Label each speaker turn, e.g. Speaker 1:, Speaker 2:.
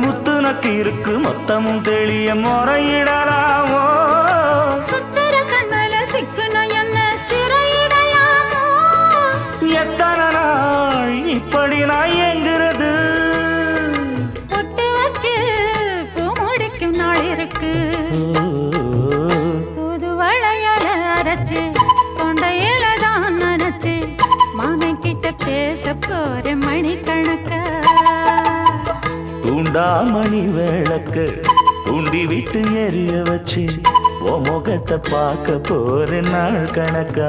Speaker 1: முத்து நக்கு இருக்கு மொத்தமும் தெளிய முறையிடலாமோ?
Speaker 2: சுத்தர கண்மல சிக்கன என்ன சிறையிடையாமோ
Speaker 1: எத்தனை நாள் இப்படி நான் எங்கிறது
Speaker 2: பொட்டு வச்சு பூ முடிக்கும் நாள் இருக்கு. புது வளையல அரைச்சு கொண்டையில தான் நினைச்சு மாமன் கிட்ட பேச போற
Speaker 1: தூண்டாமணி விளக்கு தூண்டி விட்டு எரிய வச்சு ஓ முகத்தை பார்க்க போற நாள் கணக்கா?